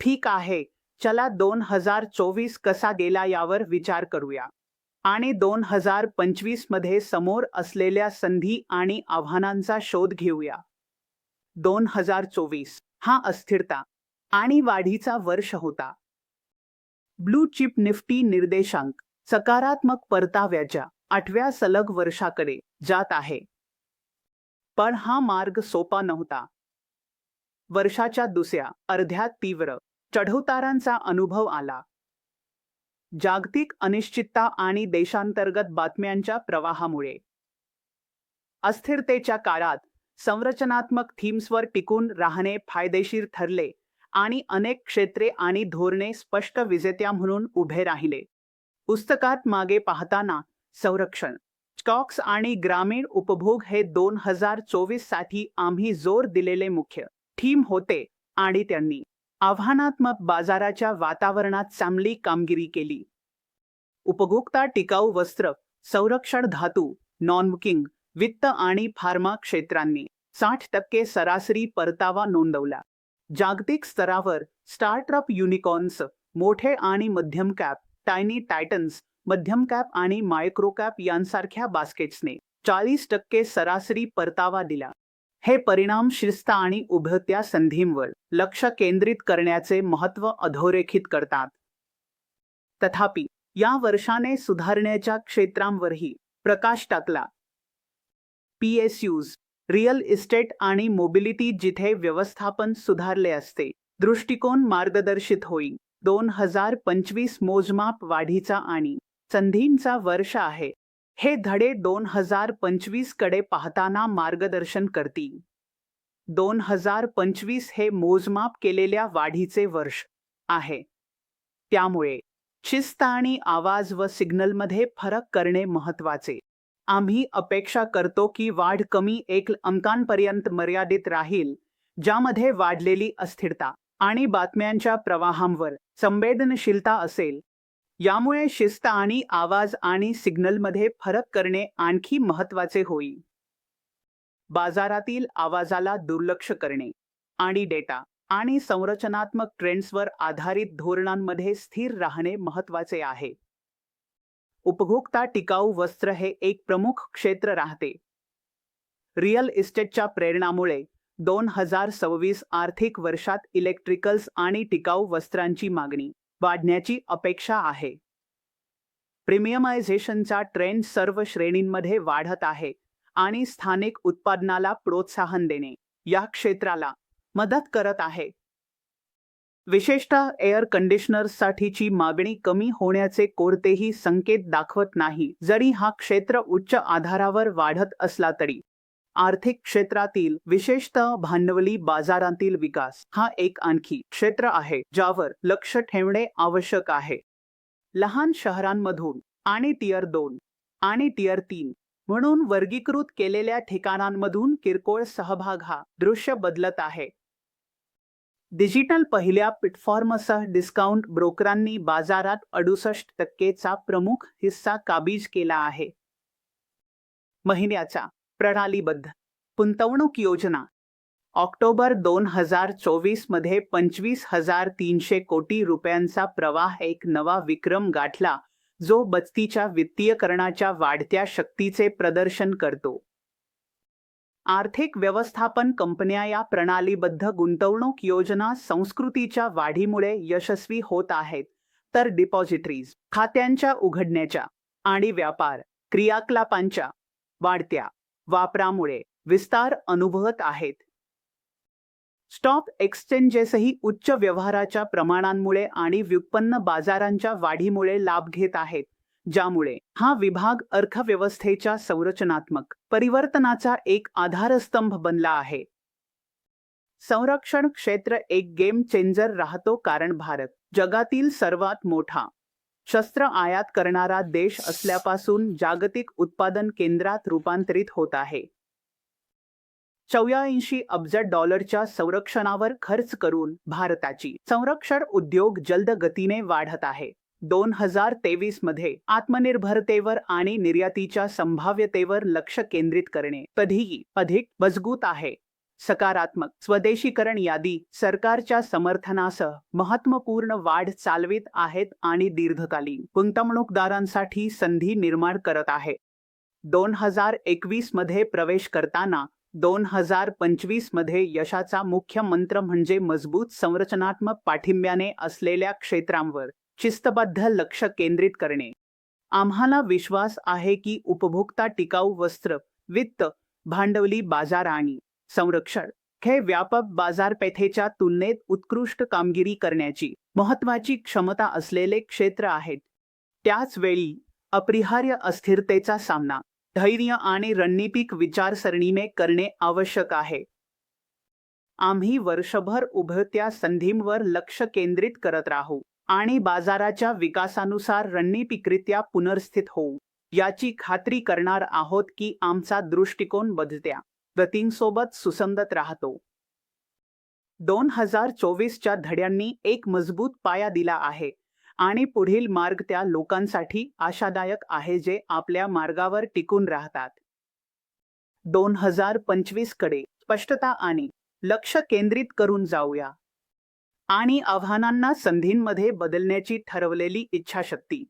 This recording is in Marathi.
ठीक आहे. चला दोन हजार चोवीस कसा गेला यावर विचार करूया. आणि दोन हजार पंचवीसमध्ये समोर असलेल्या संधी आणि आव्हानांचा शोध घेऊया. दोन हजार चोवीस हा अस्थिरता आणि वाढीचा वर्ष होता. ब्लू चिप निफ्टी निर्देशांक सकारात्मक परताव्याच्या आठव्या सलग वर्षाकडे जात आहे. पण हा मार्ग सोपा नव्हता. वर्षाच्या दुसऱ्या अर्ध्यात तीव्र चढउतारांचा अनुभव आला. जागतिक अनिश्चितता आणि देशांतर्गत बातम्यांच्या प्रवाहामुळे. अस्थिरतेच्या काळात संरचनात्मक थीम्सवर टिकून राहणे फायदेशीर ठरले आणि अनेक क्षेत्रे आणि धोरणे स्पष्ट विजेत्या म्हणून उभे राहिले. पुस्तकात मागे पाहताना संरक्षण स्टॉक्स आणि ग्रामीण उपभोग हे दोन हजार चोवीससाठी आम्ही जोर दिलेले मुख्य थीम होते आणि त्यांनी आव्हानात्मक बाजाराच्या वातावरणात चांगली कामगिरी केली. उपभोक्ता टिकाऊ वस्त्र संरक्षण धातू नॉनबुकिंग वित्त आणि फार्मा क्षेत्रांनी साठ टक्के सरासरी परतावा नोंदवला. जागतिक स्तरावर स्टार्टअप युनिकॉर्न्स मोठे आणि मध्यम कॅप टायनी टायटन्स मध्यम कॅप आणि मायक्रो कॅप यांसारख्या बास्केट्सने चाळीस टक्के सरासरी परतावा दिला. हे परिणाम शिस्त आणि उभत्या संधींवर लक्ष केंद्रित करण्याचे महत्त्व अधोरेखित करतात. तथापि या वर्षाने सुधारण्याच्या क्षेत्रांवरही प्रकाश टाकला. पीएसयूज रिअल इस्टेट आणि मोबिलिटी जिथे व्यवस्थापन सुधारले असते दृष्टिकोन मार्गदर्शित होईल दोन हजार पंचवीस मोजमाप वाढीचा आणि संधींचा वर्ष आहे. हे धडे दोन हजार पंचवीसकडे पाहताना मार्गदर्शन करतील. दोन हजार पंचवीस हे मोजमाप केलेल्या वाढीचे वर्ष आहे. त्यामुळे शिस्त आणि आवाज व सिग्नलमध्ये फरक करणे महत्त्वाचे आम्ही अपेक्षा करतो की वाढ कमी एक अंकांपर्यंत मर्यादित राहील ज्यामध्ये वाढलेली अस्थिरता आणि बातम्यांच्या प्रवाहांवर संवेदनशीलता असेल यामुळे शिस्त आणि आवाज आणि सिग्नलमध्ये फरक करणे आणखी महत्त्वाचे होईल. बाजारातील आवाजाला दुर्लक्ष करणे आणि डेटा आणि संरचनात्मक ट्रेंड्सवर आधारित धोरणांमध्ये स्थिर राहणे महत्त्वाचे आहे. उपभोक्ता टिकाऊ वस्त्र हे एक प्रमुख क्षेत्र राहते. रिअल इस्टेटच्या प्रेरणामुळे दोन हजार सव्वीस आर्थिक वर्षात इलेक्ट्रिकल्स आणि टिकाऊ वस्त्रांची मागणी वाढण्याची अपेक्षा आहे. प्रीमियमायझेशनचा ट्रेंड सर्व श्रेणींमध्ये वाढत आहे आणि स्थानिक उत्पादनाला प्रोत्साहन देणे या क्षेत्राला मदत करत आहे. विशेषतः एअर कंडिशनर्ससाठीची मागणी कमी होण्याचे कोणतेही संकेत दाखवत नाही जरी हा क्षेत्र उच्च आधारावर वाढत असला तरी. आर्थिक क्षेत्रातील विशेषतः भांडवली बाजारातील विकास हा एक आणखी क्षेत्र आहे ज्यावर लक्ष ठेवणे आवश्यक आहे. लहान शहरांमधून आणि टियर दोन आणि टियर तीन म्हणून वर्गीकृत केलेल्या ठिकाणांमधून किरकोळ सहभाग हा दृश्य बदलत आहे. डिजिटल पहिल्या प्लॅटफॉर्मसह डिस्काउंट ब्रोकरांनी बाजारात अडुसष्ट टक्केचा प्रमुख हिस्सा काबीज केला आहे. महिन्याचा प्रणालीबद्ध. गुंतवणूक योजना. ऑक्टोबर दोन हजार चोवीसमध्ये पंचवीस हजार तीनशे कोटी रुपयांचा प्रवाह एक नवा विक्रम गाठला जो बचतीच्या वित्तीयकरणाच्या वाढत्या शक्तीचे प्रदर्शन करतो. आर्थिक व्यवस्थापन कंपन्या या प्रणालीबद्ध गुंतवणूक योजना संस्कृतीच्या वाढीमुळे यशस्वी होत आहेत. तर डिपॉझिटरीज खात्यांच्या उघडण्याच्या आणि व्यापार क्रियाकलापांच्या वाढत्या. वापरामुळे विस्तार अनुभवत आहेत. स्टॉक एक्सचेंजेसही उच्च व्यवहाराच्या प्रमाणांमुळे आणि व्युत्पन्न बाजारांच्या वाढीमुळे लाभ घेत आहेत ज्यामुळे हा विभाग अर्थव्यवस्थेच्या संरचनात्मक परिवर्तनाचा एक आधारस्तंभ बनला आहे. संरक्षण क्षेत्र एक गेम चेंजर राहतो कारण भारत जगातील सर्वात मोठा शस्त्र आयात करणारा देश असल्यापासून जागतिक उत्पादन केंद्रात रूपांतरित होत आहे. चौऱ्याऐंशी अब्ज डॉलरच्या संरक्षणावर खर्च करून भारताची संरक्षण उद्योग जलद गतीने वाढत आहे. दोन हजार तेवीसमध्ये आत्मनिर्भरतेवर आणि निर्यातीच्या संभाव्यतेवर लक्ष केंद्रित करणे कधीही अधिक मजबूत आहे. सकारात्मक स्वदेशीकरण यादी सरकारच्या समर्थनासह महत्त्वपूर्ण वाढ चालवित आहेत आणि दीर्घकालीन गुंतवणूकदारांसाठी संधी निर्माण करत आहे. दोन हजार एकवीसमध्ये प्रवेश करताना दोन हजार पंचवीसमध्ये यशाचा मुख्य मंत्र म्हणजे मजबूत संरचनात्मक पाठिंब्याने असलेल्या क्षेत्रांवर शिस्तबद्ध लक्ष केंद्रित करणे. आम्हाला विश्वास आहे की उपभोक्ता टिकाऊ वस्त्र वित्त भांडवली बाजार आणि संरक्षण. हे व्यापक बाजारपेठेच्या तुलनेत उत्कृष्ट कामगिरी करण्याची महत्वाची क्षमता असलेले क्षेत्र आहेत. त्याच वेळी अपरिहार्य अस्थिरतेचा सामना धैर्य आणि रणनीतिक विचारसरणीने करणे आवश्यक आहे. आम्ही वर्षभर उभत्या संधींवर लक्ष केंद्रित करत राहू आणि बाजाराच्या विकासानुसार रणनीतिकरित्या पुनर्स्थित होऊ याची खात्री करणार आहोत की आमचा दृष्टिकोन बदलत्या. गतींसोबत सुसंगत राहतो. दोन हजार चोवीसच्या धड्यांनी एक मजबूत पाया दिला आहे आणि पुढील मार्ग त्या लोकांसाठी आशादायक आहे जे आपल्या मार्गावर टिकून राहतात. दोन हजार पंचवीसकडे स्पष्टता आणि लक्ष केंद्रित करून जाऊया आणि आव्हानांना संधींमध्ये बदलण्याची ठरवलेली इच्छाशक्ती.